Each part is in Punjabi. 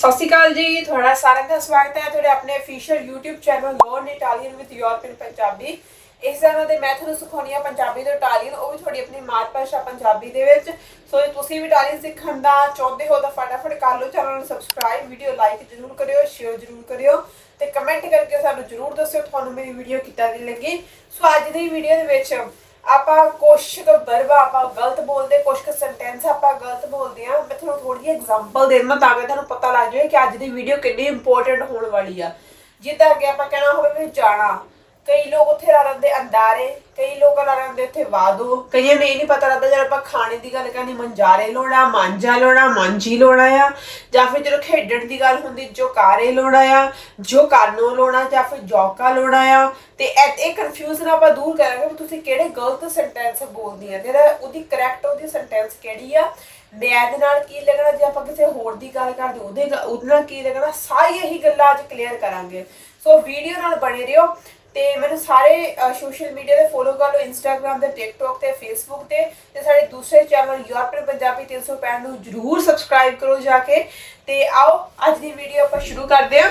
ਸਤਿ ਸ਼੍ਰੀ ਅਕਾਲ ਜੀ, ਤੁਹਾਡਾ ਸਾਰਿਆਂ ਦਾ ਸਵਾਗਤ ਹੈ ਤੁਹਾਡੇ ਆਪਣੇ official YouTube channel learn Italian with European Punjabi ਇਸ ਚੈਨਲ ਤੇ ਮੈਂ ਤੁਹਾਨੂੰ ਸਿਖਾਉਣੀ ਆ ਪੰਜਾਬੀ ਤੋਂ ਇਟਾਲੀਅਨ, ਉਹ ਵੀ ਤੁਹਾਡੀ ਆਪਣੀ ਮਾਤ ਭਾਸ਼ਾ ਪੰਜਾਬੀ ਦੇ ਵਿੱਚ। ਸੋ ਜੇ ਤੁਸੀਂ ਵੀ ਇਟਾਲੀਅਨ ਸਿੱਖਣ ਦਾ ਚਾਹੁੰਦੇ ਹੋ ਤਾਂ ਫਟਾਫਟ ਕਰ ਲਓ ਚੈਨਲ ਨੂੰ ਸਬਸਕ੍ਰਾਈਬ ਵੀਡੀਓ ਲਾਈਕ ਜ਼ਰੂਰ ਕਰਿਓ ਸ਼ੇਅਰ ਜ਼ਰੂਰ ਕਰਿਓ ਤੇ ਕਮੈਂਟ ਕਰਕੇ ਸਾਨੂੰ ਜ਼ਰੂਰ ਦੱਸਿਓ ਤੁਹਾਨੂੰ ਮੇਰੀ ਵੀਡੀਓ ਕਿੱਦਾਂ ਦੀ ਲੱਗੀ। ਸੋ ਅੱਜ ਦੀ ਵੀਡੀਓ ਦੇ ਵਿੱਚ ਆਪਾਂ ਕੁਛ ਕੁ ਵਰਬ ਆਪਾਂ ਗਲਤ ਬੋਲਦੇ, ਕੁਛ ਕੁ ਸੈਂਟੈਂਸ ਆਪਾਂ ਗਲਤ ਬੋਲਦੇ ਆ। ਮੈਂ ਤੁਹਾਨੂੰ ਥੋੜੀ ਜਿਹੀ ਐਗਜ਼ਾਮਪਲ ਦੇਵਾਂ ਤਾਂ ਕਿ ਤੁਹਾਨੂੰ ਪਤਾ ਲੱਗ ਜਾਵੇ ਕਿ ਅੱਜ ਦੀ ਵੀਡੀਓ ਕਿੰਨੀ ਇੰਪੋਰਟੈਂਟ ਹੋਣ ਵਾਲੀ ਆ। ਜਿੱਦਾਂ ਕਿ ਆਪਾਂ ਕਹਿਣਾ ਹੋਵੇ ਵੀ ਜਾਣਾ। ਕਈ ਲੋਕ ਉੱਥੇ ਲਾ ਲੈਂਦੇ ਅੰਦਾਰੇ, ਕਈ ਲੋਕ ਲਾ ਲੈਂਦੇ ਉੱਥੇ ਵਾਦੋ ਕਈਆਂ ਨੂੰ ਇਹ ਨਹੀਂ ਪਤਾ ਲੱਗਦਾ ਜਦੋਂ ਆਪਾਂ ਖਾਣੇ ਦੀ ਗੱਲ ਕਰਨੀ ਮੰਜਾਰੇ ਲੋਣਾ ਮਾਂਜਾ ਲੋਣਾ ਮਾਂਜੀ ਲੋਣਾ ਆ, ਜਾਂ ਫਿਰ ਜਦੋਂ ਖੇਡਣ ਦੀ ਗੱਲ ਹੁੰਦੀ ਜੋ ਕਾਰੇ ਲੋਣਾ ਆ ਜੋ ਕਾਨੋ ਲੋਣਾ ਜਾਂ ਫਿਰ ਜੋਕਾ ਲੋਣਾ ਆ। ਤੇ ਇਹ ਇਹ ਕਨਫਿਊਜ਼ਨ ਆਪਾਂ ਦੂਰ ਕਰਾਂਗੇ ਵੀ ਤੁਸੀਂ ਕਿਹੜੇ ਗਲਤ ਸੈਂਟੈਂਸ ਬੋਲਦੀਆਂ ਜਿਹੜਾ ਉਹਦੀ ਕਰੈਕਟ ਉਹਦੀ ਸੈਂਟੈਂਸ ਕਿਹੜੀ ਆ? ਮੈਂ ਦੇ ਨਾਲ ਕੀ ਲੱਗਣਾ? ਜੇ ਆਪਾਂ ਕਿਸੇ ਹੋਰ ਦੀ ਗੱਲ ਕਰਦੇ, ਉਹਦੇ ਉਹਦੇ ਨਾਲ ਕੀ ਲੱਗਣਾ? ਸਾਰੀ ਇਹੀ ਗੱਲਾਂ ਅੱਜ ਕਲੀਅਰ ਕਰਾਂਗੇ। ਸੋ ਵੀਡੀਓ ਨਾਲ ਬਣੇ ਰਹੋ। ਤੇ ਮੈਨੂੰ ਸਾਰੇ ਸੋਸ਼ਲ ਮੀਡੀਆ ਤੇ ਫੋਲੋ ਕਰ ਲਓ ਇੰਸਟਾਗ੍ਰam ਤੇ ਟਿਕਟੌਕ ਤੇ ਫੇਸਬੁੱਕ ਤੇ ਤੇ ਸਾਡੇ ਦੂਸਰੇ ਚੈਨਲ ਯੂਰਪੀਅਨ ਪੰਜਾਬੀ 365 ਨੂੰ ਜਰੂਰ ਸਬਸਕ੍ਰਾਈਬ ਕਰੋ ਜਾ ਕੇ। ਤੇ ਆਓ, ਅੱਜ ਦੀ ਵੀਡੀਓ ਆਪਾਂ ਸ਼ੁਰੂ ਕਰਦੇ ਹਾਂ।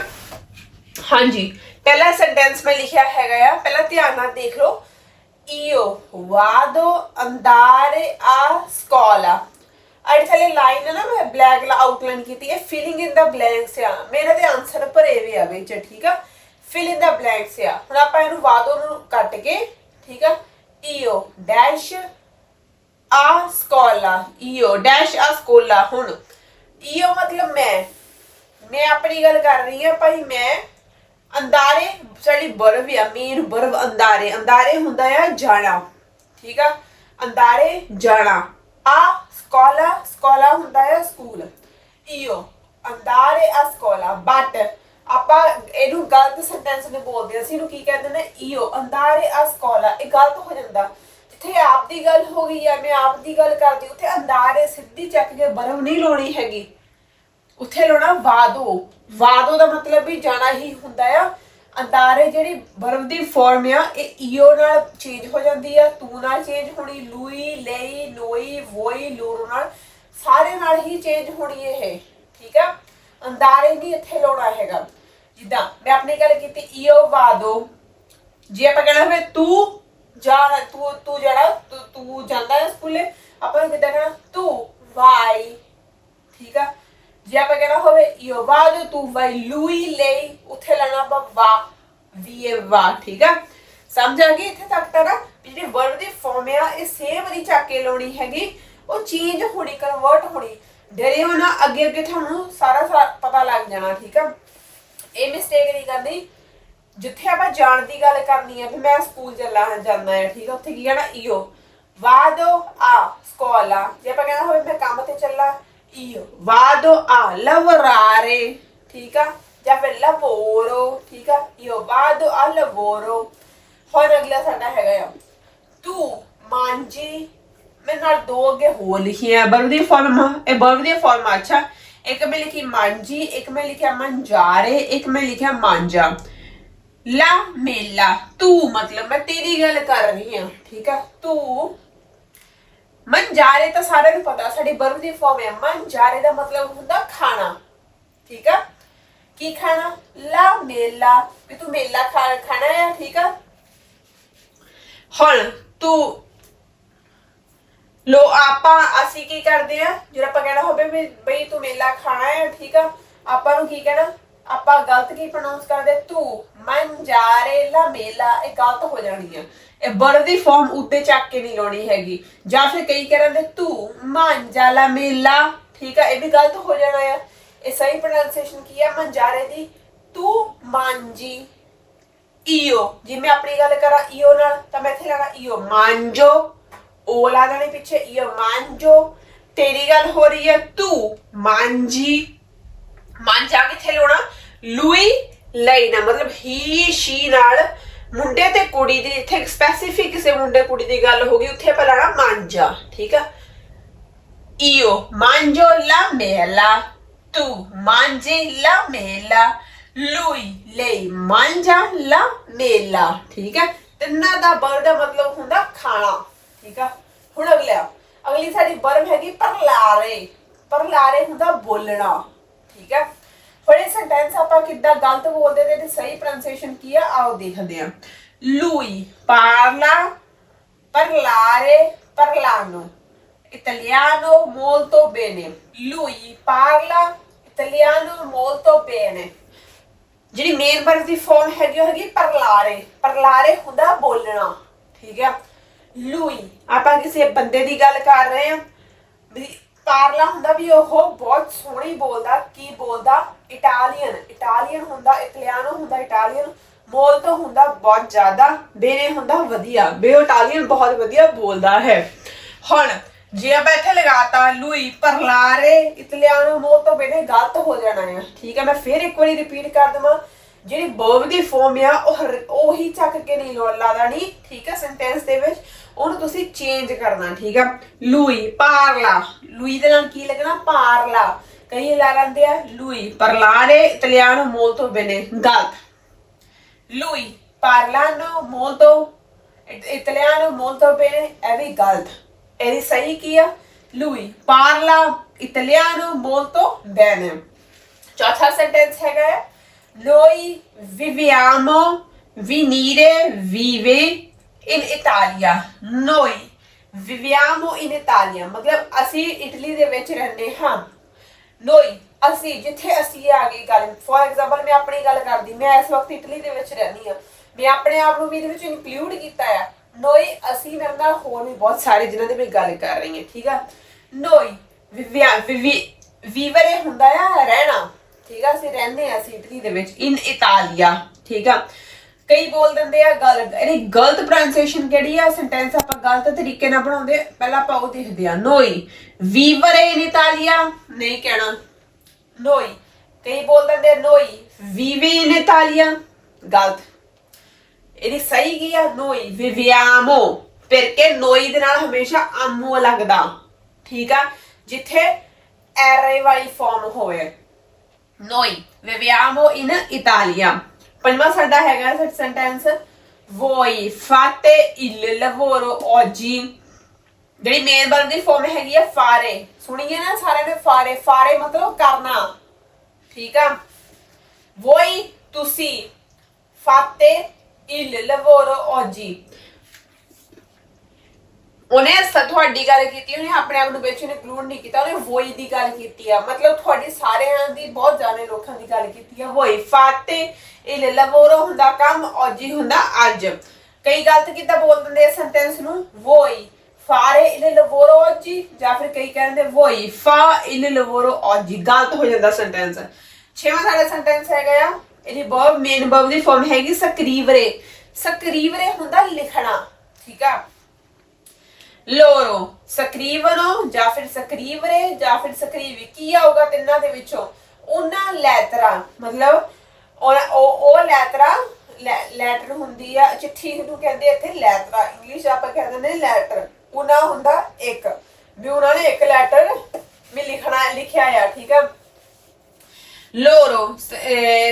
ਹਾਂਜੀ, ਪਹਿਲਾ ਸੈਂਟੈਂਸ ਮੈਂ ਲਿਖਿਆ ਹੈਗਾ ਆ। ਪਹਿਲਾਂ ਧਿਆਨ ਨਾਲ ਦੇਖ ਲਓ। io vado andare a scuola ਅਰੇ ਥੱਲੇ ਲਾਈਨ ਹੈ ਨਾ, ਮੈਂ ਬਲੈਕ ਆਊਟਲਾਈਨ ਕੀਤੀ ਹੈ। ਫੀਲਿੰਗ ਇਨ ਦਾ ਬਲੈਂਕਸ ਆ। ਮੇਰੇ ਦੇ ਆਨਸਰ ਭਰੇ ਵੀ ਆ ਵਿੱਚ, ਠੀਕ ਆ? ਫਿਲ ਇਨ ਦਾ ਬਲੈਂਕਸ ਆ। ਹੁਣ ਆਪਾਂ ਇਹਨੂੰ ਵਾਦੋ ਨੂੰ ਕੱਟ ਕੇ, ਠੀਕ ਆ? Io ਡੈਸ਼ ਆ ਸਕੋਲਾ io ਡੈਸ਼ ਆ ਸਕੋਲਾ ਹੁਣ। Io ਮਤਲਬ ਮੈਂ। ਮੈਂ ਆਪਣੀ ਗੱਲ ਕਰ ਰਹੀ ਹਾਂ ਭਾਈ, ਮੈਂ ਅੰਦਾਰੇ ਸਾਡੀ ਬਰਵ ਆ ਮੇਨ ਬਰਵ ਅੰਦਾਰੇ ਅੰਦਾਰੇ ਹੁੰਦਾ ਆ ਜਾਣਾ, ਠੀਕ ਆ? ਅੰਦਾਰੇ ਜਾਣਾ। ਆ ਸਕੋਲਾ ਸਕੋਲਾ ਹੁੰਦਾ ਆ ਸਕੂਲ। ਈਓ ਅੰਦਾਰੇ ਆ ਸਕੋਲਾ ਬਟ ਆਪਾਂ ਇਹਨੂੰ ਗਲਤ ਸੈਂਟੈਂਸ ਨੇ ਬੋਲਦੇ ਹਾਂ। ਅਸੀਂ ਇਹਨੂੰ ਕੀ ਕਹਿੰਦੇ ਨੇ? ਈਓ ਅੰਦਾਰੇ ਆ ਇਹ ਗਲਤ ਹੋ ਜਾਂਦਾ। ਜਿੱਥੇ ਆਪ ਦੀ ਗੱਲ ਹੋ ਗਈ ਆ ਮੈਂ ਆਪ ਦੀ ਗੱਲ ਕਰਦੀ, ਉੱਥੇ ਅੰਦਾਰੇ ਸਿੱਧੀ ਚੱਕ ਕੇ ਬਰਵ ਨਹੀਂ ਲਾਉਣੀ ਹੈਗੀ। ਉੱਥੇ ਲਾਉਣਾ ਵਾਦੋ ਵਾਦੋ ਦਾ ਮਤਲਬ ਵੀ ਜਾਣਾ ਹੀ ਹੁੰਦਾ ਆ। ਅੰਦਾਰੇ ਜਿਹੜੀ ਬਰਫ ਦੀ ਫਾਰਮ ਆ, ਇਹ ਈਓ ਨਾਲ ਚੇਂਜ ਹੋ ਜਾਂਦੀ ਆ। ਤੂੰ ਨਾਲ ਚੇਂਜ ਹੋਣੀ, ਲੂਈ, ਲਈ, ਲੋਈ, ਵੋਈ, ਲੂਰੋ ਨਾਲ ਸਾਰੇ ਨਾਲ ਹੀ ਚੇਂਜ ਹੋਣੀ ਇਹ। ਠੀਕ ਆ? ਅੰਦਾਰੇ ਨਹੀਂ ਇੱਥੇ ਲਾਉਣਾ ਹੈਗਾ। ਜਿੱਦਾਂ ਮੈਂ ਆਪਣੀ ਗੱਲ ਕੀਤੀ, ਈਓ ਵਾਦੋ ਜੇ ਆਪਾਂ ਕਹਿਣਾ ਹੋਵੇ ਤੂੰ ਜਾ ਤੂੰ ਤੂੰ ਜਿਹੜਾ ਤੂੰ- ਤੂੰ ਜਾਂਦਾ ਹੈ ਸਕੂਲੇ, ਆਪਾਂ ਕਿੱਦਾਂ ਕਹਿਣਾ? ਤੂੰ ਵਾਈ। ਠੀਕ ਆ? ਜੇ ਆਪਾਂ ਕਹਿਣਾ ਹੋਵੇ io vado tu vai lui lei ਉੱਥੇ ਲੈਣਾ ਆਪਾਂ ਵਾ, ਵੀ ਵਾ, ਠੀਕ ਆ? ਸਮਝ ਆ ਗਈ ਇੱਥੇ ਤੱਕ ਤਾਂ ਨਾ ਵੀ ਜਿਹੜੀ ਵਰਡ ਦੀ ਫਾਰਮ ਆ, ਇਹ ਸੇਮ ਨਹੀਂ ਚੱਕ ਕੇ ਲਾਉਣੀ ਹੈਗੀ। ਉਹ ਚੇਂਜ ਹੋਣੀ ਕਨਵਰਟ ਹੋਣੀ। ਡਰੇ ਹੋ ਨਾ ਅੱਗੇ ਅੱਗੇ ਤੁਹਾਨੂੰ ਸਾਰਾ ਸਾ- ਪਤਾ ਲੱਗ ਜਾਣਾ, ਠੀਕ ਆ? ਇਹ ਮਿਸਟੇਕ ਨਹੀਂ ਕਰਨੀ। ਜਿੱਥੇ ਆਪਾਂ ਜਾਣ ਦੀ ਗੱਲ ਕਰਨੀ ਹੈ ਵੀ ਮੈਂ ਸਕੂਲ ਚੱਲਾ ਜਾਂਦਾ ਹੈ ਠੀਕ ਹੈ ਉੱਥੇ ਕੀ ਕਹਿਣਾ ਈਓ। ਵਾਦੋ ਆ, ਸਕੋਲਾ ਜੇ ਆਪਾਂ ਕਹਿਣਾ ਹੋਵੇ, ਮੈਂ ਕੰਮ ਤੇ ਚੱਲਾ, ਈਓ। ਵਾਦੋ ਆ, ਲਵਰਾਰੇ, ਠੀਕ ਆ? ਜਾਂ ਫਿਰ ਲਵੋਰੋ, ਠੀਕ ਆ? ਈਓ ਵਾਦੋ ਆ, ਲਵੋਰੋ। ਹੁਣ ਅਗਲਾ ਸਾਡਾ ਹੈਗਾ ਆ। ਤੂੰ, ਮਾਂਜੀ, ਮੇਰੇ ਨਾਲ ਦੋ ਅੱਗੇ ਹੋ ਲਿਖੀਆਂ ਬਰਬ ਦੀ ਫਾਰਮ ਇਹ ਬਰਬ ਦੀ ਫਾਰਮ ਅੱਛਾ। ਇੱਕ ਮੈਂ ਲਿਖੀ ਮਾਂਜੀ ਇੱਕ ਮੈਂ ਲਿਖਿਆ ਮੰਜਾਰੇ ਇੱਕ ਮੈਂ ਲਿਖਿਆ ਮਾਂਜਾ ਲਾ ਮੇਲਾ ਤੂੰ ਮਤਲਬ ਮੈਂ ਤੇਰੀ ਗੱਲ ਕਰ ਰਹੀ ਹਾਂ ਠੀਕ ਆ ਤੂੰ ਮੰਜਾਰੇ ਤਾਂ ਸਾਰਿਆਂ ਨੂੰ ਪਤਾ ਸਾਡੀ ਬਰਬ ਦੀ ਫਾਰਮ ਹੈ ਮੰਜਾਰੇ ਦਾ ਮਤਲਬ ਹੁੰਦਾ ਖਾਣਾ ਠੀਕ ਆ ਕੀ ਖਾਣਾ ਲਾ ਮੇਲਾ ਵੀ ਤੂੰ ਮੇਲਾ ਖਾ ਖਾਣਾ ਹੈ ਠੀਕ ਆ ਹੁਣ ਤੂੰ ਲੋ, ਆਪਾਂ, ਅਸੀਂ ਕੀ ਕਰਦੇ ਆ? ਜਿਹੜਾ ਆਪਾਂ ਕਹਿਣਾ ਹੋਵੇ ਵੀ ਬਈ ਤੂੰ ਮੇਲਾ ਖਾਣਾ ਹੈ, ਠੀਕ ਆ? ਆਪਾਂ ਨੂੰ ਕੀ ਕਹਿਣਾ? ਆਪਾਂ ਗਲਤ ਕੀ ਪ੍ਰੋਨਾਂਸ ਕਰਦੇ? ਤੂੰ ਮੰਜਾਰੇ ਲਾ ਮੇਲਾ, ਇਹ ਗਲਤ ਹੋ ਜਾਣੀ ਆ। ਇਹ ਬਰਡ ਦੀ ਫਾਰਮ ਉੱਤੇ ਚੱਕ ਕੇ ਨਹੀਂ ਲਾਉਣੀ ਹੈਗੀ। ਜਾਂ ਫਿਰ ਕਈ ਕਹਿੰਦੇ ਤੂੰ ਮੰਜਾ ਮੇਲਾ, ਠੀਕ ਆ? ਇਹ ਵੀ ਗਲਤ ਹੋ ਜਾਣਾ ਆ। ਇਹ ਸਹੀ ਪ੍ਰੋਨਾਂਸੀਏਸ਼ਨ ਕੀ ਆ? ਮੰਜਾਰੇ ਦੀ। ਤੂੰ ਮਾਂਜੀ, ਈਓ। ਜੇ ਮੈਂ ਆਪਣੀ ਗੱਲ ਕਰਾਂ ਈਓ ਨਾਲ, ਤਾਂ ਮੈਂ ਇੱਥੇ ਲੈਣਾ ਈਓ। ਮਾਂਜੋ। ਓ ਲਾ ਦੇਣੇ ਪਿੱਛੇ ਈਓ ਮਾਂਜੋ ਤੇਰੀ ਗੱਲ ਹੋ ਰਹੀ ਹੈ, ਤੂੰ ਮਾਂਜੀ ਮਾਂਜਾ ਕਿੱਥੇ ਲਾਉਣਾ ਲੂਈ ਲਈ ਮਤਲਬ ਹੀ ਸ਼ੀ ਨਾਲ ਮੁੰਡੇ ਤੇ ਕੁੜੀ ਦੀ, ਇੱਥੇ ਸਪੈਸੀਫਿਕ ਕਿਸੇ ਮੁੰਡੇ ਕੁੜੀ ਦੀ ਗੱਲ ਹੋ ਗਈ, ਉੱਥੇ ਆਪਾਂ ਮਾਂਜਾ ਠੀਕ ਆ? ਈਓ ਮਾਂਜੋ ਲਾ ਮੇਲਾ, ਤੂੰ ਮਾਂਜੇ la mela lui lei mangia la mela ਠੀਕ ਹੈ ਤਿੰਨਾਂ ਦਾ ਵਰਡ ਮਤਲਬ ਹੁੰਦਾ ਖਾਣਾ। ਠੀਕ ਆ? ਹੁਣ ਅਗਲਾ ਅਗਲੀ ਸਾਡੀ ਬਰਮ ਹੈਗੀ ਪਰਲਾਰੇ। ਪਰਲਾਰੇ ਹੁੰਦਾ ਬੋਲਣਾ। ਠੀਕ ਹੈ ਕਿੱਦਾਂ ਗਲਤ ਬੋਲਦੇ ਤੇ ਇਹਦੀ ਸਹੀ ਪ੍ਰੋਨਾਂਸੀਏਸ਼ਨ ਕੀ ਆ? ਆਓ ਦੇਖਦੇ ਆ ਲੂਈ ਪਾਰਲਾ parlare parlano italiano molto bene lui parla italiano molto bene ਜਿਹੜੀ ਮੇਨ ਵਰਡ ਦੀ ਫਾਰਮ ਹੈਗੀ ਉਹ ਹੈਗੀ ਪਰਲਾਰੇ। ਪਰਲਾਰੇ ਹੁੰਦਾ ਬੋਲਣਾ। ਠੀਕ ਹੈ ਲੂਈ। ਆਪਾਂ ਕਿਸੇ ਬੰਦੇ ਦੀ ਗੱਲ ਕਰ ਰਹੇ ਹਾਂ ਪਾਰਲਾ ਹੁੰਦਾ ਵੀ ਉਹ ਬਹੁਤ ਸੋਹਣੀ ਬੋਲਦਾ, ਕੀ ਬੋਲਦਾ? ਇਟਾਲੀਅਨ। ਇਟਾਲੀਅਨ ਹੁੰਦਾ, ਇਟਾਲੀਆਨੋ ਹੁੰਦਾ, ਇਟਾਲੀਅਨ। ਮੋਲਤੋ ਹੁੰਦਾ ਬਹੁਤ ਜ਼ਿਆਦਾ ਬੇਨੇ ਹੁੰਦਾ, ਵਧੀਆ। ਬੇ ਇਟਾਲੀਅਨ ਬਹੁਤ ਵਧੀਆ ਬੋਲਦਾ ਹੈ। ਹੁਣ, ਜੇ ਆਪਾਂ ਇੱਥੇ ਲਗਾਤਾ ਲੂਈ, ਪਰਲਾਰੇ, ਇਟਾਲੀਆਨੋ ਮੋਲਤੋ ਬੇਨੇ ਗਲਤ ਹੋ ਜਾਣਾ ਹੈ ਠੀਕ ਹੈ, ਮੈਂ ਫਿਰ ਇੱਕ ਵਾਰੀ ਰਿਪੀਟ ਕਰ ਦਵਾਂ। ਜਿਹੜੀ ਬਰਬ ਦੀ ਫੋਰਮ ਆ, ਉਹ ਹਰ- ਉਹੀ ਚੱਕ ਕੇ ਨਹੀਂ ਲੋ ਲਾਦਾ ਨਹੀਂ ਠੀਕ ਹੈ ਸੈਂਟੈਂਸ ਦੇ ਵਿੱਚ। ਉਹਨੂੰ ਤੁਸੀਂ ਚੇਂਜ ਕਰਨਾ ਠੀਕ ਆ ਲੂਈ ਪਾਰਲਾ ਲੂਈ ਦੇ ਨਾਲ ਕੀ ਲੱਗਣਾ ਪਾਰਲਾ ਕਈ ਲਾ ਲੈਂਦੇ ਆ ਲੂਈ ਪਰਲਾਰੇ ਇਟਲੀਆਨੋ ਮੋਲਟੋ ਬੇਨੇ ਗਲਤ ਲੂਈ ਪਾਰਲਾਨੋ ਮੋਲਟੋ ਇਟਲੀਆਨੋ ਮੋਲਟੋ ਬੇਨੇ ਇਹ ਵੀ ਗਲਤ ਇਹਦੀ ਸਹੀ ਕੀ ਆ ਲੂਈ ਪਾਰਲਾ ਇਟਲੀਆਨੋ ਮੋਲਟੋ ਬੇਨੇ ਚੌਥਾ ਸੈਂਟੈਂਸ ਹੈਗਾ ਲੋਈ ਵਿਵਿਆਮੋ ਵਿਨੀਰੇ ਵਿਵੇ in Italia. Noi viviamo in Italia ਮਤਲਬ ਅਸੀਂ ਇਟਲੀ ਦੇ ਵਿੱਚ ਰਹਿੰਦੇ ਹਾਂ ਨੋਈ ਅਸੀਂ ਜਿੱਥੇ ਅਸੀਂ ਆ ਗਈ ਗੱਲ ਫੋਰ ਐਗਜ਼ਾਮਪਲ ਮੈਂ ਆਪਣੀ ਗੱਲ ਕਰਦੀ ਮੈਂ ਇਸ ਵਕਤ ਇਟਲੀ ਦੇ ਵਿੱਚ ਰਹਿੰਦੀ ਹਾਂ ਮੈਂ ਆਪਣੇ ਆਪ ਨੂੰ ਵੀ ਇਹਦੇ ਵਿੱਚ ਇਨਕਲੂਡ ਕੀਤਾ ਆ ਨੋਈ ਅਸੀਂ ਮੇਰੇ ਨਾਲ ਹੋਰ ਵੀ ਬਹੁਤ ਸਾਰੇ ਜਿਨ੍ਹਾਂ ਦੀ ਮੈਂ ਗੱਲ ਕਰ ਰਹੀ ਹਾਂ ਠੀਕ ਆ ਨੋਈ ਵਿਵਿਆ ਵਿਵੀ ਵੀਵਰੇ ਹੁੰਦਾ ਆ ਰਹਿਣਾ ਠੀਕ ਆ ਅਸੀਂ ਰਹਿੰਦੇ ਆ ਅਸੀਂ ਇਟਲੀ ਦੇ ਵਿੱਚ ਇਨ ਇਟਾਲੀਆ ਠੀਕ ਆ ਕਈ ਬੋਲ ਦਿੰਦੇ ਆ ਗਲਤ ਇਹਦੀ ਗਲਤ ਪ੍ਰੋਨਾਂਸੀਏਸ਼ਨ ਕਿਹੜੀ ਆ? ਸੈਂਟੈਂਸ ਆਪਾਂ ਗਲਤ ਤਰੀਕੇ ਨਾਲ ਬਣਾਉਂਦੇ ਆ। ਪਹਿਲਾਂ ਆਪਾਂ ਉਹ ਦੇਖਦੇ ਆ। ਨੋਈ। ਵੀਵਰੇ ਇਨ ਇਟਾਲੀਆ ਨਹੀਂ ਕਹਿਣਾ। ਨੋਈ। ਕਈ ਬੋਲ ਦਿੰਦੇ ਆ, ਨੋਈ। vivi in Italia ਗਲਤ। ਇਹਦੀ ਸਹੀ ਕੀ ਆ? ਨੋਈ। viviamo perché ਨੋਈ ਦੇ ਨਾਲ ਹਮੇਸ਼ਾ ਆਮੋ ਲੱਗਦਾ। ਠੀਕ ਆ? ਜਿੱਥੇ ਐਰੇ ਵਾਲੀ ਫਾਰਮ ਹੋਵੇ। ਨੋਈ। ਵਿਵਿਆਮੋ ਇਨ Italia. ਪੰਜਵਾਂ ਸਾਡਾ ਹੈਗਾ sentence voi fate il lavoro oggi ਜਿਹੜੀ ਮੇਨ ਵਰਡ ਦੀ ਫਾਰਮ ਹੈਗੀ ਆ ਫਾਰੇ। ਸੁਣੀਏ ਨਾ ਸਾਰਿਆਂ ਦੇ ਫਾਰੇ। ਫਾਰੇ ਮਤਲਬ ਕਰਨਾ। ਠੀਕ ਆ? voi ਤੁਸੀਂ fate ਇਲ ਲਵੋਰੋ oggi ਉਹਨੇ ਸ- ਤੁਹਾਡੀ ਗੱਲ ਕੀਤੀ, ਉਹਨੇ ਆਪਣੇ ਆਪ ਨੂੰ ਵਿੱਚ ਇਨਕਲੂਡ ਨਹੀਂ ਕੀਤਾ, ਉਹਨੇ ਵੋਈ ਦੀ ਗੱਲ ਕੀਤੀ ਆ। ਮਤਲਬ ਤੁਹਾਡੀ ਸਾਰਿਆਂ ਦੀ ਬਹੁਤ ਜ਼ਿਆਦਾ ਲੋਕਾਂ ਦੀ ਗੱਲ ਕੀਤੀ ਆ। ਵੋਈ ਫਾਤੇ, ਇਹ ਲਵੋਰੋ ਹੁੰਦਾ ਕੰਮ, ਔਜੀ ਹੁੰਦਾ ਅੱਜ। ਕਈ ਗਲਤ ਕਿੱਦਾਂ ਬੋਲ ਦਿੰਦੇ ਆ ਸੈਂਟੈਂਸ ਨੂੰ? ਵੋਈ ਫਾਰੇ ਇਲ ਲਵੋਰੋ ਔਜੀ, ਜਾਂ ਫਿਰ ਕਈ ਕਹਿੰਦੇ ਵੋਈ ਫਾ ਇਲ ਲਵੋਰੋ ਔਜੀ। ਗਲਤ ਹੋ ਜਾਂਦਾ ਸੈਂਟੈਂਸ ਛੇਵਾਂ ਸਾਡਾ ਸੈਂਟੈਂਸ ਹੈਗਾ ਆ, ਇਹਦੀ ਬਹੁਤ ਮੇਨ ਵਰਬ ਦੀ ਫਾਰਮ ਹੈਗੀ ਸਕਰੀਵਰੇ। ਸਕਰੀਵਰੇ ਹੁੰਦਾ ਲਿਖਣਾ, ਠੀਕ ਆ? ਲੋਰੋ scrivono ਜਾਂ ਫਿਰ ਸਕਰੀਵਰੇ ਜਾਂ ਫਿਰ scrivi ਕੀ ਆਊਗਾ ਤਿੰਨਾਂ ਦੇ ਵਿੱਚੋਂ। ਉਹਨਾਂ ਲੈਤਰਾ, ਮਤਲਬ ਉਹ ਉਹ ਲੈਤਰਾ ਲੈਟਰ ਹੁੰਦੀ ਆ, ਚਿੱਠੀ ਨੂੰ ਕਹਿੰਦੇ ਇੱਥੇ ਲੈਤਰਾ, ਇੰਗਲਿਸ਼ ਆਪਾਂ ਕਹਿੰਦੇ ਨੇ ਲੈਟਰ। ਉਹਨਾਂ ਹੁੰਦਾ ਇੱਕ। ਵੀ ਉਹਨਾਂ ਨੇ ਇੱਕ ਲੈਟਰ ਵੀ ਲਿਖਣਾ, ਲਿਖਿਆ ਆ, ਠੀਕ ਆ? ਲੋਰੋ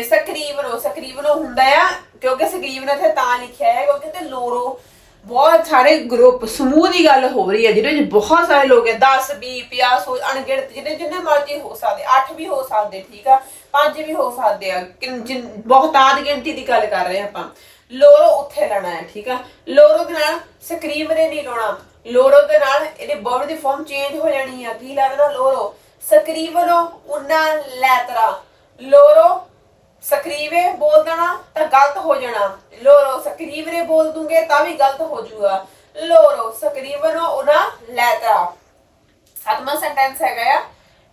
ਸਕਰੀਵਨੋ ਸਕਰੀਵਨੋ ਹੁੰਦਾ ਆ, ਕਿਉਂਕਿ ਸਕਰੀਵਨ ਇੱਥੇ ਤਾਂ ਲਿਖਿਆ ਹੈ ਕਿਉਂਕਿ ਤੇ ਲੋਰੋ ਬਹੁਤ ਸਾਰੇ ਗਰੁੱਪ ਸਮੂਹ ਦੀ ਗੱਲ ਹੋ ਰਹੀ ਹੈ, ਜਿਹਦੇ ਵਿੱਚ ਬਹੁਤ ਸਾਰੇ ਲੋਕ ਹੈ। 10 20 50 ਸੌ ਅਣਗਿਣਤ ਜਿਹਨੇ ਜਿੰਨੇ ਮਰਜ਼ੀ ਹੋ ਸਕਦੇ 8 ਵੀ ਹੋ ਸਕਦੇ, ਠੀਕ ਆ? 5 ਵੀ ਹੋ ਸਕਦੇ ਆ। ਕਿੰਨ- ਜਿੰਨ- ਬਹੁਤਾਤ ਗਿਣਤੀ ਦੀ ਗੱਲ ਕਰ ਰਹੇ ਹਾਂ ਆਪਾਂ। ਲੋਰੋ ਉੱਥੇ ਲੈਣਾ ਹੈ, ਠੀਕ ਆ? ਲੋਰੋ ਦੇ ਨਾਲ ਸਕਰੀਵਨੇ ਨਹੀਂ ਲਾਉਣਾ। ਲੋਰੋ ਦੇ ਨਾਲ ਇਹਦੇ ਵਰਡ ਦੀ ਫਾਰਮ ਚੇਂਜ ਹੋ ਜਾਣੀ ਆ। ਕੀ ਲੱਗਦਾ ਲੋਰੋ? ਸਕਰੀਵਰੋ ਉਨਾ ਲੈਤਰਾ। ਲੋਰੋ ਸਕਰੀਵੇ ਬੋਲ ਦੇਣਾ ਤਾਂ ਗਲਤ ਹੋ ਜਾਣਾ। ਲੋਰੋ ਸਕਰੀਵਰੇ ਬੋਲ ਦੂੰਗੇ ਤਾਂ ਵੀ ਗਲਤ ਹੋ ਜਾਊਗਾ। ਲੋਰੋ ਸਕਰੀਵਨੋ ਉਨਾ ਲੈਤਰਾ ਸਤਵਾਂ ਸੈਂਟੈਂਸ ਹੈਗਾ ਆ।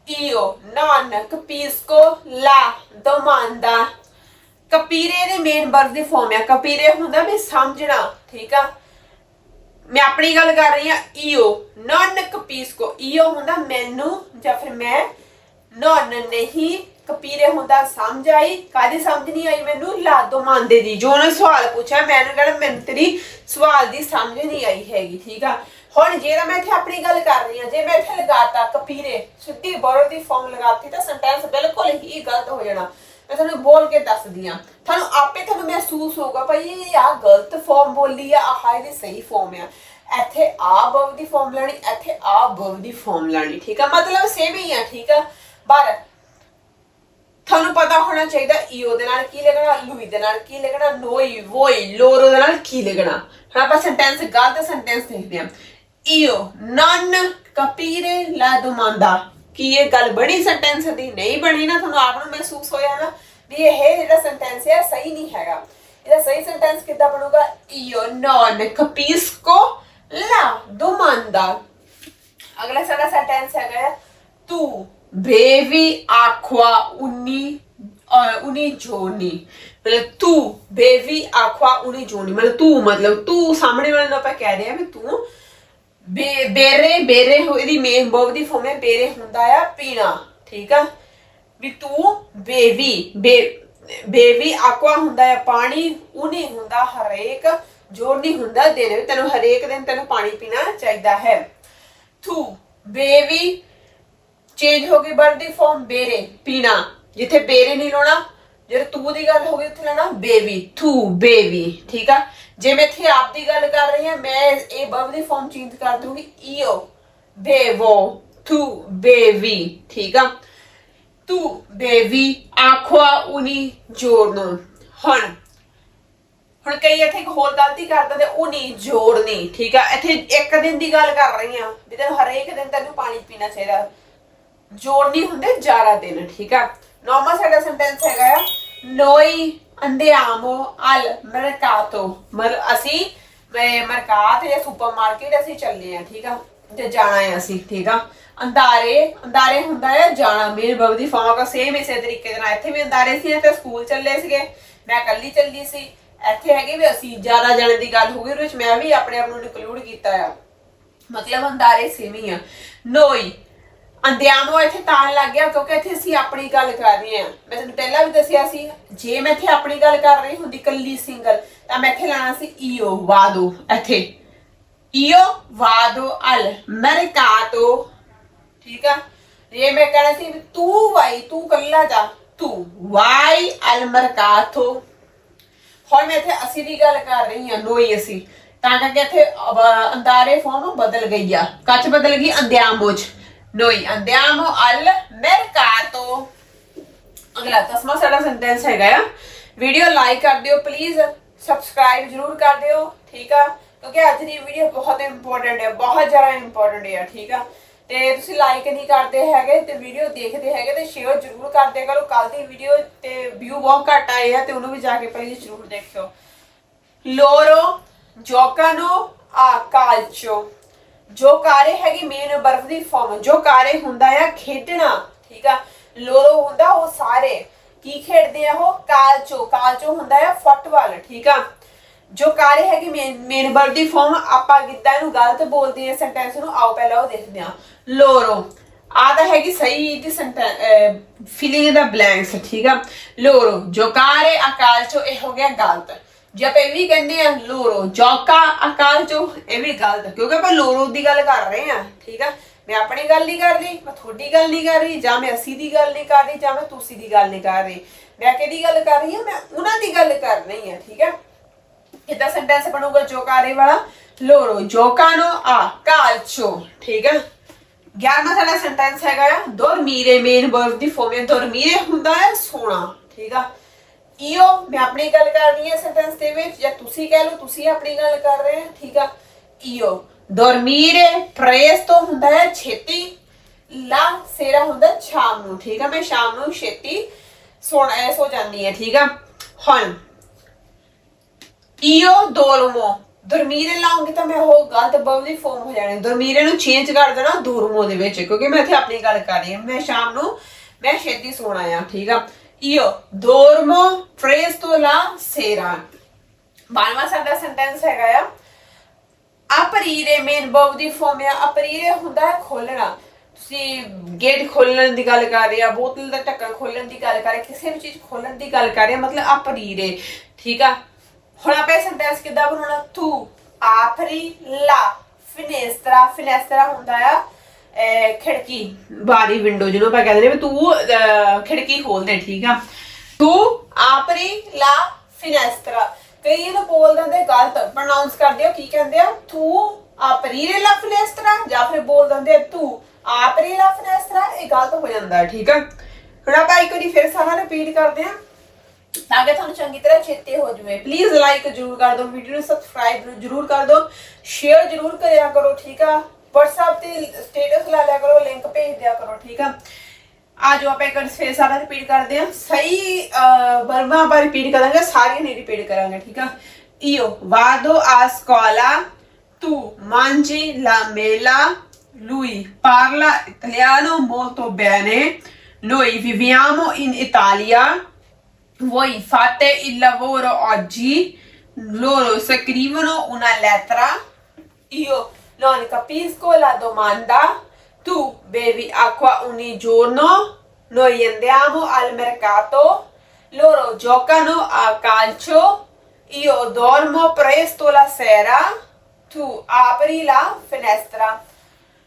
io non capisco la domanda ਕਪੀਰੇ ਦੇ ਮੇਨ ਵਰਬ ਦੀ ਫਾਰਮ ਆ। ਕਪੀਰੇ ਹੁੰਦਾ ਵੀ ਸਮਝਣਾ, ਠੀਕ ਆ? ਮੈਂ ਆਪਣੀ ਗੱਲ ਕਰ ਰਹੀ ਆ, ਈਓ non capisco io ਹੁੰਦਾ ਮੈਨੂੰ ਜਾਂ ਫਿਰ ਮੈਂ। non ਨਹੀਂ ਕਪੀਰੇ ਹੁੰਦਾ, ਸਮਝ ਆਈ? ਕਾਦੀ ਸਮਝ ਨਹੀਂ ਆਈ ਮੈਨੂੰ? ਲਾ ਦੋ ਮੰਦੇ ਦੀ ਜੋ ਉਹਨੇ ਸਵਾਲ ਪੁੱਛਿਆ, ਮੈਨੂੰ ਕਹਿੰਦਾ ਮੈਨੂੰ ਤੇਰੀ ਸਵਾਲ ਦੀ ਸਮਝ ਨਹੀਂ ਆਈ ਹੈਗੀ, ਠੀਕ ਆ? ਹੁਣ ਜੇ ਮੈਂ ਇੱਥੇ ਆਪਣੀ ਗੱਲ ਕਰ ਰਹੀ ਆ ਜੇ ਮੈਂ ਇੱਥੇ ਲਗਾਤਾ ਕਪੀਰੇ, ਸਿੱਧੀ ਬੋਰਡ ਦੀ ਫਾਰਮ ਲਗਾਤੀ, ਤਾਂ ਸੈਂਟੈਂਸ ਬਿਲਕੁਲ ਹੀ ਗਲਤ ਹੋ ਜਾਣਾ। ਮੈਂ ਤੁਹਾਨੂੰ ਬੋਲ ਕੇ ਦੱਸਦੀ ਆ ਤੁਹਾਨੂੰ ਆਪੇ ਤੁਹਾਨੂੰ ਮਹਿਸੂਸ ਹੋਊਗਾ, ਭਾਈ, ਇਹ ਆ ਗਲਤ ਫਾਰਮ ਬੋਲੀ ਆ, ਆਹ ਇਹਦੀ ਸਹੀ ਫਾਰਮ ਆ। ਇੱਥੇ ਆ ਬਵ ਦੀ ਫਾਰਮ ਲੈਣੀ, ਇੱਥੇ ਆ ਬਵ ਦੀ ਫਾਰਮ ਲੈਣੀ, ਠੀਕ ਆ? ਮਤਲਬ ਸੇਮ ਹੀ ਆ, ਠੀਕ ਆ? ਪਰ ਤੁਹਾਨੂੰ ਪਤਾ ਹੋਣਾ ਚਾਹੀਦਾ ਈਓ ਦੇ ਨਾਲ ਕੀ ਲਿਖਣਾ ਲੂਈ ਦੇ ਨਾਲ ਕੀ ਲਿਖਣਾ ਨੋਈ ਵੋਈ ਲੋਰੋ ਦੇ ਨਾਲ ਕੀ ਲਿਖਣਾ। ਹੁਣ ਆਪਾਂ ਸੈਂਟੈਂਸ ਗਲਤ ਸੈਂਟੈਂਸ ਦੇਖਦੇ ਹਾਂ। ਈਓ ਨਨ ਕਪੀਰੇ ਲਾ ਦੁਮਾਂਦਾ। ਕੀ ਇਹ ਗੱਲ ਬਣੀ ਸੈਂਟੈਂਸ ਦੀ? ਨਹੀਂ ਬਣੀ ਨਾ ਤੁਹਾਨੂੰ ਆਪ ਨੂੰ ਮਹਿਸੂਸ ਹੋਇਆ ਨਾ ਵੀ ਇਹ ਜਿਹੜਾ ਸੈਂਟੈਂਸ ਹੈ ਸਹੀ ਨਹੀਂ ਹੈਗਾ। ਇਹਦਾ ਸਹੀ ਸੈਂਟੈਂਸ ਕਿੱਦਾਂ ਬਣੂਗਾ? ਈਓ ਨਨ ਕਪੀਸਕੋ ਲਾ ਦੁਮਾਂਦਾ। ਅਗਲਾ ਸਾਡਾ ਸੈਂਟੈਂਸ ਹੈਗਾ ਹੈ, ਤੂੰ। ਬੇਵੀ ਆਖਵਾ ਉਨੀ ਅਹ, ਉਨੀ ਜੋਨੀ। ਮਤਲਬ ਤੂੰ ਬੇਵੀ ਆਖਵਾ ਉਨੀ ਜੋਨੀ। ਮਤਲਬ ਤੂੰ ਮਤਲਬ ਤੂੰ ਸਾਹਮਣੇ ਵਾਲੇ ਨੂੰ ਆਪਾਂ ਕਹਿ ਰਹੇ ਆ ਵੀ ਤੂੰ ਬੇ ਬੇਰੇ ਬੇਰੇ ਹੋ ਇਹਦੀ ਮੇਨ ਬੋਬ ਦੀ ਫੋਮ ਹੈ ਬੇਰੇ ਹੁੰਦਾ ਆ ਪੀਣਾ ਠੀਕ ਆ? ਵੀ ਤੂੰ ਬੇਵੀ ਬੇ ਬੇਵੀ ਆਕਵਾ ਹੁੰਦਾ ਆ ਪਾਣੀ ਉਨੀ ਹੁੰਦਾ ਹਰੇਕ ਜੋਰ ਨਹੀਂ ਹੁੰਦਾ ਦਿਨ। ਵਿੱਚ ਤੈਨੂੰ ਹਰੇਕ ਦਿਨ ਤੈਨੂੰ ਪਾਣੀ ਪੀਣਾ ਚਾਹੀਦਾ ਹੈ। ਤੂੰ ਬੇਵੀ ਚੇਂਜ ਹੋ ਗਈ ਵਰਡ ਦੀ ਫਾਰਮ ਬੇਰੇ, ਪੀਣਾ। ਜਿੱਥੇ ਬੇਰੇ ਨਹੀਂ ਲਾਉਣਾ ਜਦੋਂ ਤੂੰ ਦੀ ਗੱਲ ਹੋ ਗਈ, ਉੱਥੇ ਲੈਣਾ ਬੇਬੀ ਤੂੰ ਬੇਬੀ ਠੀਕ ਆ? ਜੇ ਮੈਂ ਇੱਥੇ ਆਪ ਦੀ ਗੱਲ ਕਰ ਰਹੀ ਹਾਂ, ਮੈਂ ਇਹ ਵਰਬ ਦੀ ਫਾਰਮ ਚੇਂਜ ਕਰ ਦੂੰਗੀ, ਈਓ, ਬੇਵੋ, ਤੂੰ ਬੇਬੀ ਠੀਕ ਆ? ਤੂੰ ਬੇਬੀ ਆਖਵਾ ਉਨੀ ਜੋੜਨੋ। ਹੁਣ ਹੁਣ ਕਈ ਇੱਥੇ ਇੱਕ ਹੋਰ ਗਲਤੀ ਕਰ ਦਿੰਦੇ, ਉਨੀ ਜੋੜਨੀ, ਠੀਕ ਆ? ਇੱਥੇ ਇੱਕ ਦਿਨ ਦੀ ਗੱਲ ਕਰ ਰਹੀ ਆ ਵੀ ਤੈਨੂੰ ਹਰੇਕ ਦਿਨ ਤੈਨੂੰ ਪਾਣੀ ਪੀਣਾ ਚਾਹੀਦਾ। ਜੋੜਨੀ ਹੁੰਦੇ 11 ਦਿਨ, ਠੀਕ ਆ? ਨੌਵਾਂ ਸਾਡਾ ਸੈਂਟੈਂਸ ਹੈਗਾ ਆ noi andiamo al mercato ਮਰ, ਅਸੀਂ ਮਰਕਾਤ ਜਾਂ ਸੁਪਰਮਾਰਕਟ ਅਸੀਂ ਚੱਲੇ ਆ, ਠੀਕ ਆ? ਤੇ ਜਾਣਾ ਹੈ ਅਸੀਂ, ਠੀਕ ਆ? ਅੰਦਾਰੇ ਅੰਦਾਰੇ ਹੁੰਦਾ ਹੈ ਜਾਣਾ, ਮੇਰ ਬਬ ਦੀ ਫਾਰਮ ਦਾ ਸੇਮ ਇਸੇ ਤਰੀਕੇ ਦੇ ਨਾਲ। ਇੱਥੇ ਵੀ ਅੰਦਾਰੇ ਸੀ ਤੇ ਸਕੂਲ ਚੱਲੇ ਸੀਗੇ। ਮੈਂ ਇਕੱਲੀ ਚੱਲੀ ਸੀ। ਇੱਥੇ ਹੈਗੇ ਵੀ ਅਸੀਂ, ਜ਼ਿਆਦਾ ਜਾਣੇ ਦੀ ਗੱਲ ਹੋ ਗਈ, ਉਹਦੇ ਵਿੱਚ ਮੈਂ ਵੀ ਆਪਣੇ ਆਪ ਨੂੰ ਇਨਕਲੂਡ ਕੀਤਾ ਆ। ਮਤਲਬ ਅੰਦਾਰੇ ਸੇਮ ਹੀ ਆ। ਨੋਈ ਅੰਦਿਆਮੋ ਇੱਥੇ ਤਾਂ ਲੱਗ ਗਿਆ, ਕਿਉਂਕਿ ਇੱਥੇ ਅਸੀਂ ਆਪਣੀ ਗੱਲ ਕਰ ਰਹੇ ਹਾਂ। ਮੈਂ ਤੁਹਾਨੂੰ ਪਹਿਲਾਂ ਵੀ ਦੱਸਿਆ ਸੀ, ਜੇ ਮੈਂ ਇੱਥੇ ਆਪਣੀ ਗੱਲ ਕਰ ਰਹੀ ਹੁੰਦੀ ਕੱਲੀ ਸਿੰਗਲ ਤਾਂ ਮੈਂ ਇੱਥੇ ਲਾਣਾ ਸੀ ਈਓ ਵਾਦੋ, ਇੱਥੇ। ਈਓ ਵਾਦੋ ਅਲ ਮਰਕਾਤੋ। ਠੀਕ ਆ? ਇਹ ਮੈਂ ਕਹਿਣਾ ਸੀ ਤੂੰ ਵਾਈ, ਤੂੰ ਕੱਲਾ ਜਾ, ਤੂੰ ਵਾਈ ਅਲ ਮਰਕਾਤੋ। ਹੁਣ ਮੈਂ ਇੱਥੇ ਅਸੀਂ ਦੀ ਗੱਲ ਕਰ ਰਹੀ ਹਾਂ, ਨੋਈ ਅਸੀਂ। ਤਾਂ ਕਰਕੇ ਇੱਥੇ ਅੰਦਾਰੇ ਫੋਨ ਬਦਲ ਗਈ ਆ। ਕੱਚ ਬਦਲ ਗਈ ਅੰਦਿਆਮੋ ਚ ਨੋਈ ਅੰਦਿਆਮੋ ਅਲ ਅਗਲਾ ਦਸਵਾਂ ਸਾਡਾ ਸੈਂਟੈਂਸ ਹੈਗਾ ਆ ਵੀਡੀਓ ਲਾਈਕ ਕਰ ਦਿਓ ਪਲੀਜ਼ ਸਬਸਕ੍ਰਾਈਬ ਜਰੂਰ ਕਰ ਦਿਓ ਠੀਕ ਆ ਕਿਉਂਕਿ ਅੱਜ ਦੀ ਵੀਡੀਓ ਬਹੁਤ ਇੰਪੋਰਟੈਂਟ ਹੈ ਬਹੁਤ ਜ਼ਿਆਦਾ ਇੰਪੋਰਟੈਂਟ ਹੈ ਠੀਕ ਆ ਤੇ ਤੁਸੀਂ ਲਾਈਕ ਨਹੀਂ ਕਰਦੇ ਹੈਗੇ ਤੇ ਵੀਡੀਓ ਦੇਖਦੇ ਹੈਗੇ ਤੇ ਸ਼ੇਅਰ ਜਰੂਰ ਕਰਦੇ ਕਰੋ ਕੱਲ ਦੀ ਵੀਡੀਓ ਤੇ ਵਿਊ ਬਹੁਤ ਘੱਟ ਆਏ ਆ ਤੇ ਉਹਨੂੰ ਵੀ ਜਾ ਕੇ ਪਲੀਜ਼ ਜਰੂਰ ਦੇਖਿਓ ਲੋਰੋ ਜੋਕਾਨੋ ਆ ਕਾਲਚੋ ਜੋ ਕਾਰੇ ਹੈਗੀ ਮੇਨ ਬਰਫ ਦੀ ਫਾਰਮ ਜੋ ਕਾਰੇ ਹੁੰਦਾ ਆ ਖੇਡਣਾ, ਠੀਕ ਆ? ਲੋਰੋ ਹੁੰਦਾ ਉਹ ਸਾਰੇ। ਕੀ ਖੇਡਦੇ ਆ ਉਹ? ਕਾਲਚੋ ਕਾਲਚੋ ਹੁੰਦਾ ਆ ਫੁੱਟਬਾਲ, ਠੀਕ ਆ? ਜੋ ਕਾਰੇ ਹੈਗੀ ਮੇਨ ਮੇਨ ਵਰਡ ਦੀ ਫਾਰਮ ਆਪਾਂ ਕਿੱਦਾਂ ਇਹਨੂੰ ਗਲਤ ਬੋਲਦੇ ਆ ਸੈਂਟੈਂਸ ਨੂੰ। ਆਓ ਪਹਿਲਾਂ ਉਹ ਦੇਖਦੇ ਆ ਲੋਰੋ ਆ ਤਾਂ ਹੈਗੀ ਸਹੀ ਦੀ ਫਿਲਿੰਗ ਦਾ ਬਲੈਂਕਸ ਠੀਕ ਆ? ਲੋਰੋ ਜੋ ਕਾਰੇ ਅਕਾਲ ਇਹ ਹੋ ਗਿਆ ਗਲਤ। ਜੇ ਆਪਾਂ ਇਹ ਵੀ ਕਹਿੰਦੇ ਆ, ਲੋਰੋ, ਜੋਕਾ ਅਕਾਲ ਚੋ? ਇਹ ਵੀ ਗਲਤ ਕਿਉਂਕਿ ਆਪਾਂ ਲੋਰੋ ਦੀ ਗੱਲ ਕਰ ਰਹੇ ਆ, ਠੀਕ ਆ? ਮੈਂ ਆਪਣੀ ਗੱਲ ਨਹੀਂ ਕਰ ਰਹੀ, ਮੈਂ ਤੁਹਾਡੀ ਗੱਲ ਨਹੀਂ ਕਰ ਰਹੀ, ਜਾਂ ਮੈਂ ਅਸੀਂ ਦੀ ਗੱਲ ਨਹੀਂ ਕਰ ਰਹੀ, ਜਾਂ ਮੈਂ ਤੁਸੀਂ ਦੀ ਗੱਲ ਨਹੀਂ ਕਰ ਰਹੀ। ਮੈਂ ਕਿਹਦੀ ਗੱਲ ਕਰ ਰਹੀ ਹਾਂ ਮੈਂ ਉਹਨਾਂ ਦੀ ਗੱਲ ਕਰ ਰਹੀ ਹਾਂ ਠੀਕ ਹੈ ਕਿੱਦਾਂ ਸੈਂਟੈਂਸ ਬਣੂਗਾ ਜੋਕਾਰੇ ਵਾਲਾ? ਲੋਰੋ ਜੋਕਾਨੋ ਆ ਕਾਲਚੋ ਠੀਕ ਹੈ 11ਵਾਂ ਸਾਡਾ ਸੈਂਟੈਂਸ ਹੈਗਾ ਆ dormire ਮੇਨ ਵਰਬ ਦੀ ਫਾਰਮ ਹੈ dormire ਹੁੰਦਾ ਹੈ ਸੋਣਾ ਠੀਕ ਆ? ਈਓ, ਮੈਂ ਆਪਣੀ ਗੱਲ ਕਰ ਰਹੀ ਹਾਂ ਸੈਂਟੈਂਸ ਦੇ ਵਿੱਚ, ਜਾਂ ਤੁਸੀਂ ਕਹਿ ਲਓ, ਤੁਸੀਂ ਆਪਣੀ ਗੱਲ ਕਰ ਰਹੇ ਹੋ, ਠੀਕ ਆ? ਈਓ। dormire presto ਹੁੰਦਾ ਹੈ ਛੇਤੀ, ਲਾ ਸੇਰਾ ਹੁੰਦਾ ਸ਼ਾਮ ਨੂੰ, ਠੀਕ ਆ? ਮੈਂ ਸ਼ਾਮ ਨੂੰ ਛੇਤੀ ਸੋਣਾ, ਐ ਸੋ ਜਾਂਦੀ ਹੈ, ਠੀਕ ਆ? ਹੁਣ, ਈਓ ਦੋਰਮੋ ਦਰਮੀਰੇ ਲਾਉਂਗੇ ਤਾਂ ਮੈਂ ਉਹ ਗਲਤ ਬਵਲੀ ਫਾਰਮ ਹੋ ਜਾਣੀ। ਦਰਮੀਰੇ ਨੂੰ ਚੇਂਜ ਕਰ ਦੇਣਾ ਦੂਰਮੋ ਦੇ ਵਿੱਚ, ਕਿਉਂਕਿ ਮੈਂ ਇੱਥੇ ਆਪਣੀ ਗੱਲ ਕਰ ਰਹੀ ਹਾਂ। ਮੈਂ ਸ਼ਾਮ ਨੂੰ, ਮੈਂ ਛੇਤੀ ਸੋਣਾ ਆ ਠੀਕ ਆ? ਈਓ ਦੋਰਮੋ ਫ੍ਰੇਸ ਲਾ ਸੇਰਾ ਬਾਰਵਾਂ ਸਾਡਾ ਸੈਂਟੈਂਸ ਹੈਗਾ ਆ ਅਪਰੀਰੇ ਮੇਨ ਬਵ ਦੀ ਫਾਰਮ ਆ ਅਪਰੀਰੇ ਹੁੰਦਾ ਹੈ ਖੋਲਣਾ ਤੁਸੀਂ ਗੇਟ ਖੋਲਣ ਦੀ ਗੱਲ ਕਰ ਰਹੇ ਆ ਬੋਤਲ ਦਾ ਢੱਕਣ ਖੋਲਣ ਦੀ ਗੱਲ ਕਰ ਰਹੇ ਕਿਸੇ ਵੀ ਚੀਜ਼ ਖੋਲਣ ਦੀ ਗੱਲ ਕਰ ਰਹੇ ਮਤਲਬ ਅਪਰੀਰੇ ਠੀਕ ਆ ਹੁਣ ਆਪਾਂ ਇਹ ਸੈਂਟੈਂਸ ਕਿੱਦਾਂ ਬਣਾਉਣਾ ਤੂੰ ਆਫਰੀ ਲਾ ਫਿਨੇਸਤਰਾ ਫਿਨੇਸਤਰਾ ਹੁੰਦਾ ਆ ਖਿੜਕੀ ਬਾਰੀ ਵਿੰਡੋ ਜਿਹਨੂੰ ਆਪਾਂ ਕਹਿੰਦੇ ਨੇ ਤੂੰ ਖਿੜਕੀ ਖੋਲ ਦੇ, ਠੀਕ ਆ? ਤੂੰ ਆਪਰੀ ਲਾ ਫਿਨੇਸਤਰਾ ਕਈ ਇਹਨੂੰ ਬੋਲ ਦਿੰਦੇ, ਗਲਤ। ਪ੍ਰੋਨਾਂਸ ਕਰਦੇ ਹੋ ਕੀ ਕਹਿੰਦੇ ਆ? ਤੂੰ ਆਪਰੀਰੇ ਲਾ ਫਿਨੇਸਤਰਾ ਜਾਂ ਫਿਰ ਬੋਲ ਦਿੰਦੇ ਤੂੰ ਆਪਰੀ ਲਾ ਫਿਨੇਸਤਰਾ ਇਹ ਗਲਤ ਹੋ ਜਾਂਦਾ, ਠੀਕ ਆ? ਹੁਣ ਆਪਾਂ ਇੱਕ ਵਾਰੀ ਫਿਰ ਸਾਰਾ ਰਿਪੀਟ ਕਰਦੇ ਹਾਂ ਤਾਂ ਕਿ ਤੁਹਾਨੂੰ ਚੰਗੀ ਤਰ੍ਹਾਂ ਚੇਤੇ ਹੋ ਜਾਵੇ। ਪਲੀਜ਼ ਲਾਈਕ ਜਰੂਰ ਕਰ ਦਿਓ ਵੀਡੀਓ ਨੂੰ ਸਬਸਕ੍ਰਾਈਬ ਜਰੂਰ ਕਰ ਦਿਓ। ਸ਼ੇਅਰ ਜਰੂਰ ਕਰਿਆ ਕਰੋ, ਠੀਕ ਆ? WhatsApp ਤੇ ਸਟੇਟਸ ਲਾ ਲਿਆ ਕਰੋ ਲਿੰਕ ਭੇਜ ਦਿਆ ਕਰੋ ਠੀਕ ਆ ਆ ਜੋ ਆਪਾਂ ਇੱਕ ਵਾਰ ਫਿਰ ਸਾਰਾ ਰਿਪੀਟ ਕਰਦੇ ਹਾਂ ਸਹੀ ਵਰਬਾਂ ਆਪਾਂ ਰਿਪੀਟ ਕਰਾਂਗੇ ਸਾਰੀਆਂ ਨਹੀਂ ਰਿਪੀਟ ਕਰਾਂਗੇ ਠੀਕ ਆ io vado a scuola tu mangi la mela lui parla italiano molto bene noi viviamo in Italia voi fate il lavoro oggi loro scrivono una lettera io non capisco la domanda. Tu bevi acqua ogni giorno? Noi andiamo al mercato. Loro giocano a calcio. Io dormo presto la sera. Tu apri la finestra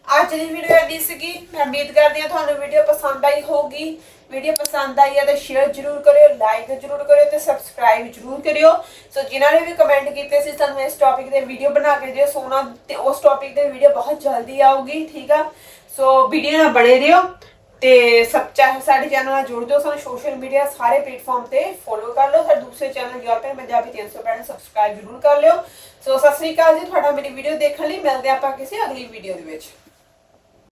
ਅੱਜ ਦੀ ਵੀਡੀਓ ਐਡੀ ਸੀਗੀ, ਮੈਂ ਉਮੀਦ ਕਰਦੀ ਹਾਂ ਤੁਹਾਨੂੰ ਵੀਡੀਓ ਪਸੰਦ ਆਈ ਹੋਊਗੀ। ਵੀਡੀਓ ਪਸੰਦ ਆਈ ਹੈ ਤਾਂ ਸ਼ੇਅਰ ਜਰੂਰ ਕਰਿਓ ਲਾਈਕ ਜਰੂਰ ਕਰਿਓ ਤੇ ਸਬਸਕ੍ਰਾਈਬ ਜਰੂਰ ਕਰਿਓ। ਸੋ ਜਿਨ੍ਹਾਂ ਨੇ ਵੀ ਕਮੈਂਟ ਕੀਤੇ ਸੀ, ਸਾਨੂੰ ਇਸ ਟੌਪਿਕ ਦੇ ਵੀਡੀਓ ਬਣਾ ਕੇ ਦਿਓ। ਸੋਨਾ ਤੇ ਉਸ ਟੌਪਿਕ ਤੇ ਵੀਡੀਓ ਬਹੁਤ ਜਲਦੀ ਆਊਗੀ, ਠੀਕ ਆ? ਸੋ ਵੀਡੀਓ ਨਾਲ ਬਣੇ ਰਹੋ ਤੇ ਸਭ ਚਾਹੇ ਸਾਡੇ ਚੈਨਲ ਨਾਲ ਜੁੜ ਜਾਓ। ਸਾਨੂੰ ਸੋਸ਼ਲ ਮੀਡੀਆ ਸਾਰੇ ਪਲੇਟਫਾਰਮ ਤੇ ਫੋਲੋ ਕਰ ਲਓ। ਸਾਡੇ ਦੂਸਰੇ ਚੈਨਲ ਯੂਰਪੀਅਨ ਪੰਜਾਬੀ 365 ਸਬਸਕ੍ਰਾਈਬ ਜਰੂਰ ਕਰ ਲਿਓ। ਸੋ ਸਤਿ ਸ੍ਰੀ ਅਕਾਲ ਜੀ। ਤੁਹਾਡਾ ਮੇਰੀ ਵੀਡੀਓ ਦੇਖਣ ਲਈ ਮਿਲਦੇ ਆਪਾਂ ਕਿਸੇ ਅਗਲੀ ਵੀਡੀਓ ਦੇ ਵਿੱਚ।